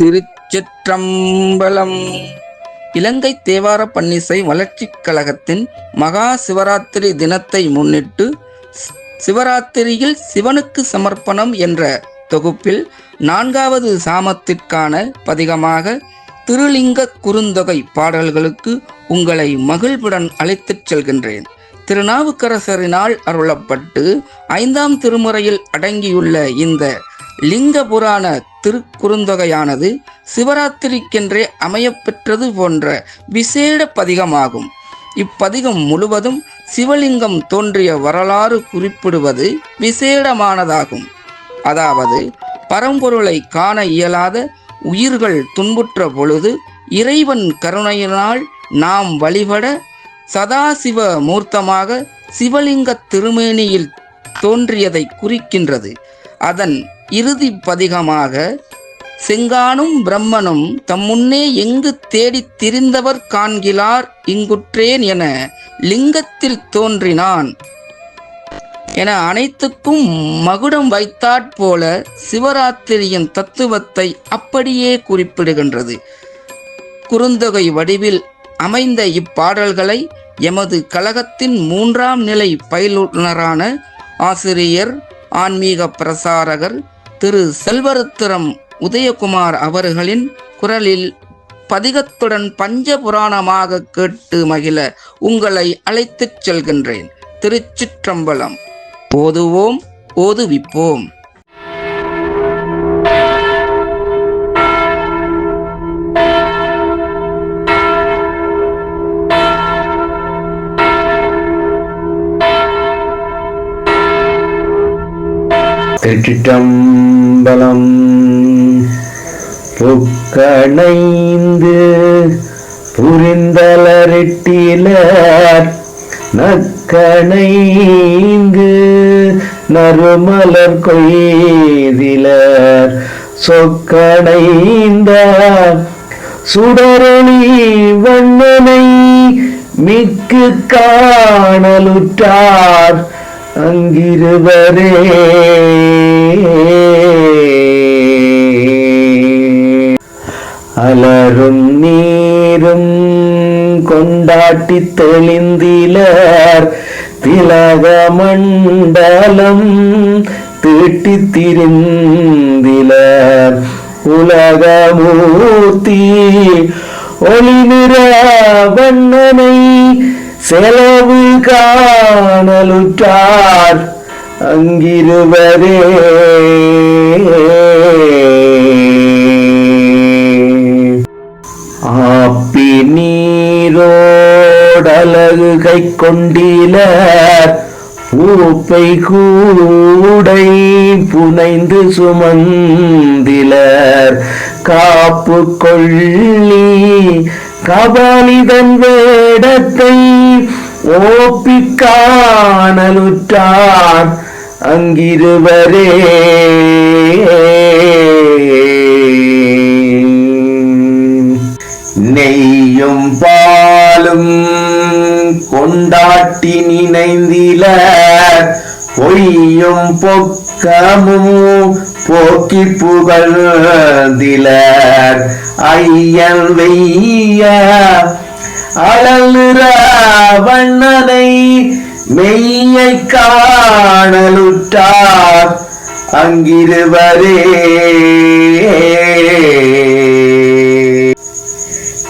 திருச்சிற்றம்பலம். இலங்கை தேவார பன்னிசை வளர்ச்சிக் கழகத்தின் மகா சிவராத்திரி தினத்தை முன்னிட்டு சிவராத்திரியில் சிவனுக்கு சமர்ப்பணம் என்ற தொகுப்பில் நான்காவது சாமத்திற்கான பதிகமாக திருலிங்க குறுந்தொகை பாடல்களுக்கு உங்களை மகிழ்வுடன் அழைத்துச் செல்கின்றேன். திருநாவுக்கரசரினால் அருளப்பட்டு ஐந்தாம் திருமுறையில் அடங்கியுள்ள இந்த லிங்க புராண திருக்குறுந்தொகையானது சிவராத்திரிக்கென்றே அமையப்பெற்றது போன்ற விசேட பதிகமாகும். இப்பதிகம் முழுவதும் சிவலிங்கம் தோன்றிய வரலாறு குறிப்பிடுவது விசேடமானதாகும். அதாவது பரம்பொருளை காண இயலாத உயிர்கள் துன்புற்ற பொழுது இறைவன் கருணையினால் நாம் வழிபட சதாசிவ மூர்த்தமாக சிவலிங்க திருமேனியில் தோன்றியதை குறிக்கின்றது. அதன் இறுதி பதிகமாக செங்கானும் பிரம்மனும் தம் முன்னே எங்கு தேடித் திரிந்தவர் காண்கிலார் இங்குற்றேன் என லிங்கத்தில் தோன்றினான் என அனைத்துக்கும் மகுடம் வைத்தாற் போல சிவராத்திரியின் தத்துவத்தை அப்படியே குறிப்பிடுகின்றது. குறுந்தொகை வடிவில் அமைந்த இப்பாடல்களை எமது கழகத்தின் மூன்றாம் நிலை பயிலுனரான ஆசிரியர் ஆன்மீக பிரசாரகர் திரு செல்வருத்திரம் உதயகுமார் அவர்களின் குரலில் பதிகத்துடன் பஞ்சபுராணமாக கேட்டு மகிழ உங்களை அழைத்துச் செல்கின்றேன். திருச்சிற்றம்பலம். ஓதுவோம் ஓதுவிப்போம். திருச்சிற்றம்பலம். புக்கணைந்து புரிந்தலரிட்டிலர் நக்கணைந்து நறுமலர் கொய்திலர். சொக்கணைந்த சுடரொளி வண்ணனை மிக்கு காணலுற்றார். அங்கிருவரே. அலரும் நீரும் கொண்டாட்டி தெளிந்திலர். திலக மண்டலம் தீட்டி திரிந்திலர். உலகமூர்த்தி ஒளி நிற வண்ணனை செலவு காணலுற்றார் அங்கிருவரே. ஆப்பி நீரோடலகு கை கொண்டில பூப்பை கூடை புனைந்து சுமந்திலர். காப்பு கொள்ளி கபாலிதன் வேடத்தை ஓப்பிக் காணலுற்றார் அங்கிருவரே. நெய்யும் பாலும் கொண்டாட்டி நினைந்தில பொய்யும் பொக்கமும் போக்கி புகழ்ந்திலர். ஐயன் வெய்ய அழலுற வண்ணனை மெய்யை காணலுற்றார். அங்கிருவரே.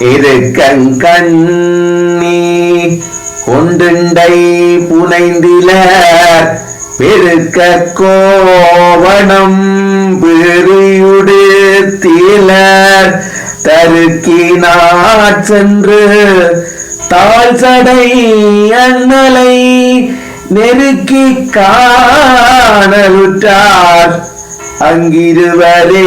இருக்கங்கண்ணி கொண்டுண்டை புனைந்திலர். பெருக்க கோவணம் பெரியுடு தீலர் தருக்கினாற் சென்று தாழ் சடை அண்ணலை நெருக்கி காணலுற்றார். அங்கிருவரே.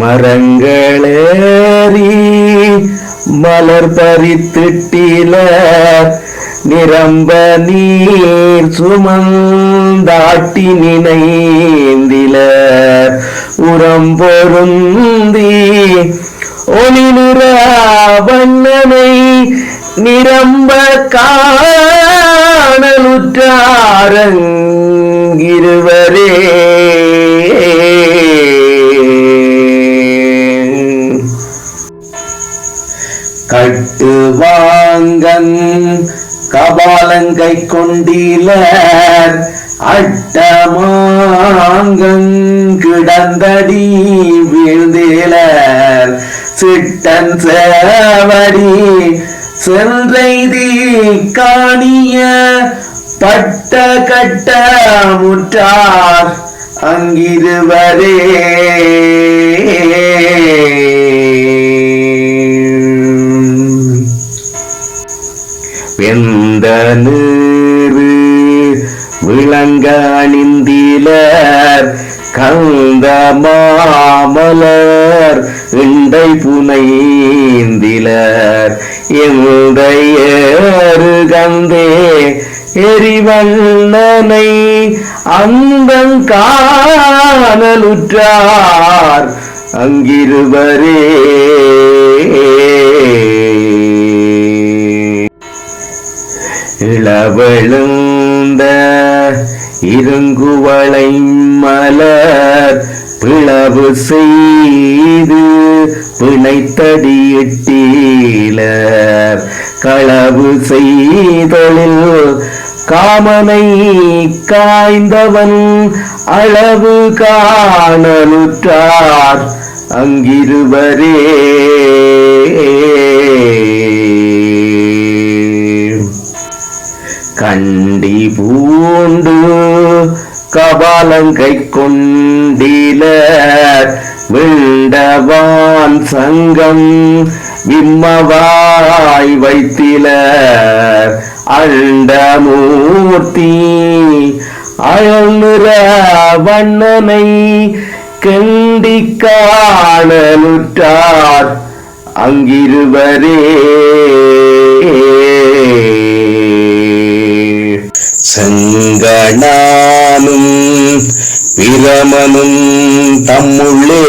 மரங்களேறி மலர் பறித்திட்டில நிரம்ப நீர் சுமந்தாட்டி நினைந்தில உரம் பொருந்தி ஒளி நிறவண்ணனை நிரம்ப காணலுற்றாரங்கிருவரே கபாலங்கை கொண்டிலர் அட்டமாங்கங் கிடந்தடி வீழ்ந்தேலர் சிட்டன் சேவடி சென்றைதி காணிய பட்ட கட்ட முற்றார் அங்கிருவரே. வெந்த நீரு விளங்க அணிந்திலர் கந்த மாமலர் இண்டை புனைந்திலர். எந்த கந்தே எரிவண்ணனை அந்தங் காணலுற்றார். அங்கிருவரே இளவெழுந்த இருங்குவளை மலர் பிளவு செய்து பிணைத்தடியிட்டீலர் களவு செய்தலில் காமனை காய்ந்தவன் அளவு காணலுற்றார். அங்கிருவரே கண்டி பூண்டு கபாலங்கை கொண்டில விண்டவான் சங்கம் விம்மவாய் வைத்திலர். அண்டமூர்த்தி அழல்நிற வண்ணனை கண்டி காணலுற்றார். அங்கிருவரே செங்கணானும் பிரமனும் தம்முள்ளே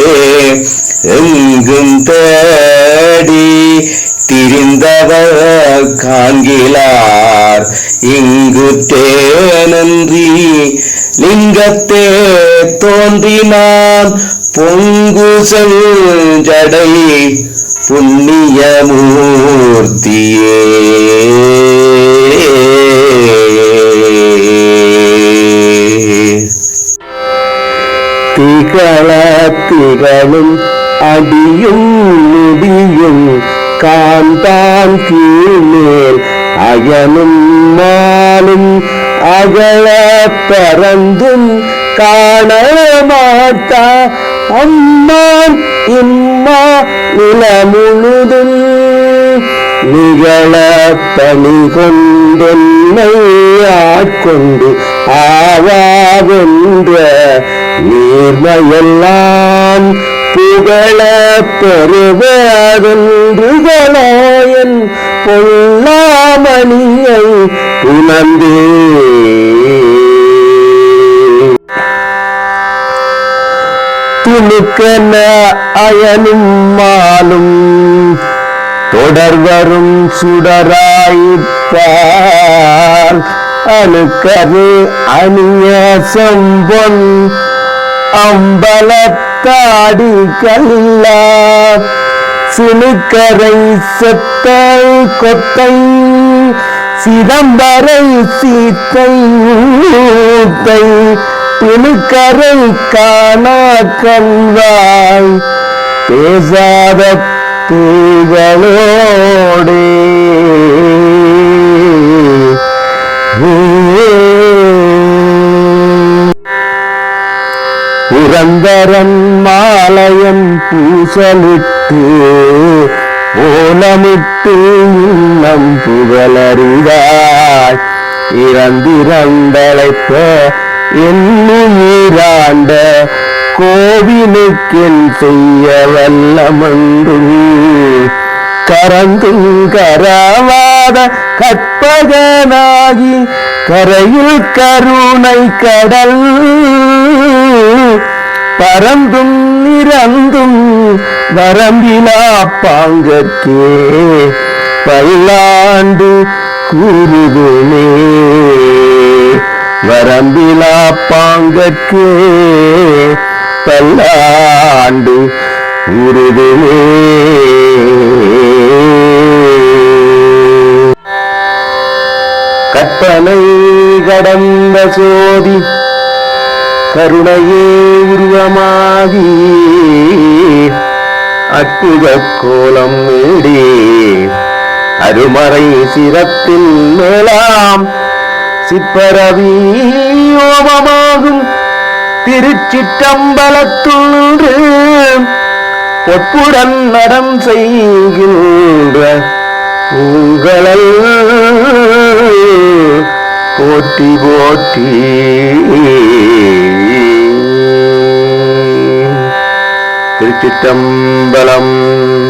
எங்கும் தேடி திரிந்தவர் காண்கிலார். இங்கு தேனன்றி லிங்கத்தே தோன்றினான் பொங்கு செஞ்சடை புண்ணியமூர்த்தியே திகழும் அடியும் நொடியும் காந்தான் கீழேல் அயனும் மாலும் அகல பறந்தும் காண மாட்டா அம்மான் இம்மா நில முழுதும் நிகழ பணி கொண்டென்னை ஆட்கொண்டு ஆவாவென்ற நீர்மையெல்லாம் புகழ பெறுவதென்றுகளாயன் பொல்லாமணியை புனந்தே. துணுக்கென அயனும் மாலும் தொடர்வரும் சுடராயிப்பால் அணுக்கரு அணிய சம்பொன் அம்பலத் அம்பலத்தாடி கல்லா சினுக்கரை செத்த கொத்தை சிதம்பரை சீத்தை ஊத்தை துணுக்கரை காணா கல்வாய் பேசாத பூகளோடே புரந்தரன் மாலயம் பூசலிட்டு ஓலமிட்டு இன்னம் புகழறிவாய். இறந்திரந்தழைப்ப எண்ணுயிராண்ட கோவிலுக்கென் செய்ய வல்லமன்றும் கரந்தும் கரவாத கற்பகனாகி கரையில் கருணை கடல். பரந்தும் நிறந்தும் வரம்பிலா பாங்கற்கே. பல்லாண்டு கூறுதுமே. வரம்பிலா பாங்கற்கு. பல்லாண்டு கூறுதுமே. கற்பனை கடந்த சோதி கருணையே உருவமாகி அற்புத கோலம் மேடே அருமறை சிரத்தில் மேலாம் சிற்பரவி ஓமமாகும் திருச்சிற்றம்பலத்துன்று பொற்புடன் நடம் செய்கின்ற உங்களல் போற்றி போற்றி चित्तम् बलम्।